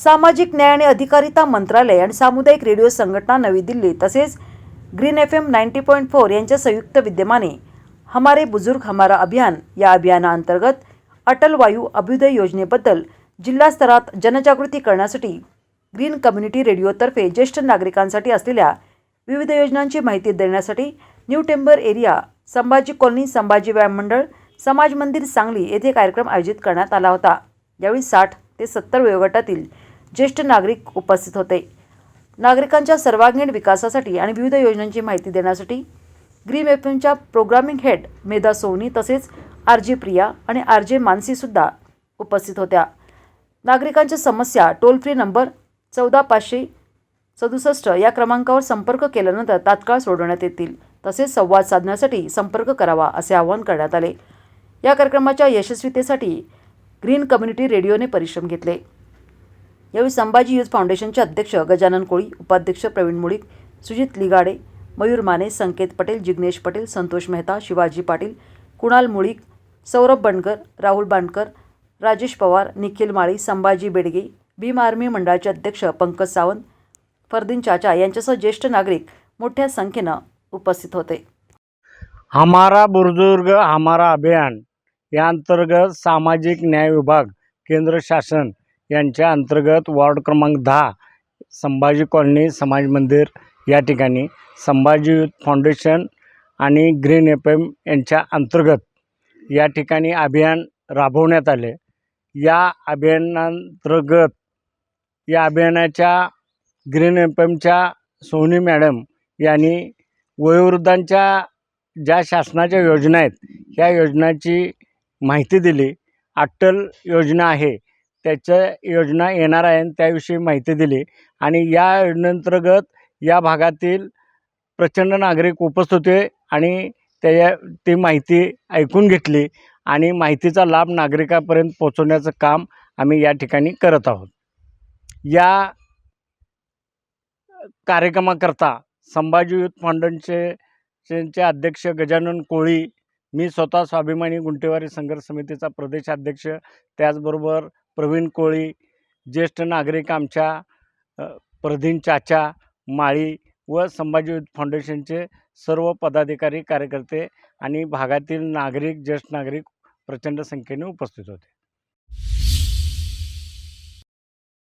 सामाजिक न्याय आणि अधिकारिता मंत्रालय आणि सामुदायिक रेडिओ संघटना नवी दिल्ली तसेच green F M ninety point four यांच्या संयुक्त विद्यमाने हमारे बुजुर्ग हमारा अभियान या अभियानाअंतर्गत अटल वायू अभ्युदय योजनेबद्दल जिल्हा स्तरात जनजागृती करण्यासाठी ग्रीन कम्युनिटी रेडिओतर्फे ज्येष्ठ नागरिकांसाठी असलेल्या विविध योजनांची माहिती देण्यासाठी new Tembar area Sambhaji colony Sambhaji व्यायाम मंडळ समाज मंदिर सांगली येथे कार्यक्रम आयोजित करण्यात आला होता. यावेळी साठ ते सत्तर वयोगटातील ज्येष्ठ नागरिक उपस्थित होते. नागरिकांच्या सर्वांगीण विकासासाठी आणि विविध योजनांची माहिती देण्यासाठी ग्रीन एफ एमच्या प्रोग्रामिंग हेड मेधा सोनी तसेच आर जे प्रिया आणि आर जे मानसीसुद्धा उपस्थित होत्या. नागरिकांच्या समस्या टोल फ्री नंबर चौदा पाचशे सदुसष्ट या क्रमांकावर संपर्क केल्यानंतर तात्काळ सोडवण्यात येतील. तसेच संवाद साधण्यासाठी संपर्क करावा असे आवाहन करण्यात आले. या कार्यक्रमाच्या यशस्वीतेसाठी ग्रीन कम्युनिटी रेडिओने परिश्रम घेतले. यावेळी संभाजी यूथ फाउंडेशनचे अध्यक्ष गजानन कोळी उपाध्यक्ष प्रवीण मुळीक सुजित लिगाडे मयूर माने संकेत पटेल जिग्नेश पटेल संतोष मेहता शिवाजी पाटील कुणाल मुळीक सौरभ बंडकर राहुल बांडकर राजेश पवार निखिल माळी संभाजी बेडगे भीम आर्मी मंडळाचे अध्यक्ष पंकज सावंत फरदीन चाचा यांच्यासह ज्येष्ठ नागरिक मोठ्या संख्येनं उपस्थित होते. हमारा बुजुर्ग हमारा अभियान या अंतर्गत सामाजिक न्याय विभाग केंद्र शासन यांच्या अंतर्गत वॉर्ड क्रमांक दहा संभाजी कॉलनी समाज मंदिर या ठिकाणी संभाजी युथ फाउंडेशन आणि ग्रीन एफ एम यांच्या अंतर्गत या ठिकाणी अभियान राबवण्यात आले. या अभियानांतर्गत या अभियानाच्या ग्रीन एफ एमच्या सोनी मॅडम यांनी वयोवृद्धांच्या ज्या शासनाच्या योजना आहेत ह्या योजनाची माहिती दिली. अटल योजना आहे त्याच्या योजना येणार आहे आणि त्याविषयी माहिती दिली. आणि या योजनेअंतर्गत या भागातील प्रचंड नागरिक उपस्थित होते आणि त्या ती माहिती ऐकून घेतली आणि माहितीचा लाभ नागरिकापर्यंत पोचवण्याचं काम आम्ही या ठिकाणी करत आहोत. या कार्यक्रमाकरता संभाजी युथ फाउंडेशनचे चे अध्यक्ष गजानन कोळी मी स्वतः स्वाभिमानी गुंटेवारी संघर्ष समितीचा प्रदेशाध्यक्ष त्याचबरोबर प्रवीण कोळी ज्येष्ठ नागरिक आमच्या प्रधीन चाचा माळी व संभाजी युथ फाउंडेशनचे सर्व पदाधिकारी कार्यकर्ते आणि भागातील नागरिक ज्येष्ठ नागरिक प्रचंड संख्येने उपस्थित होते.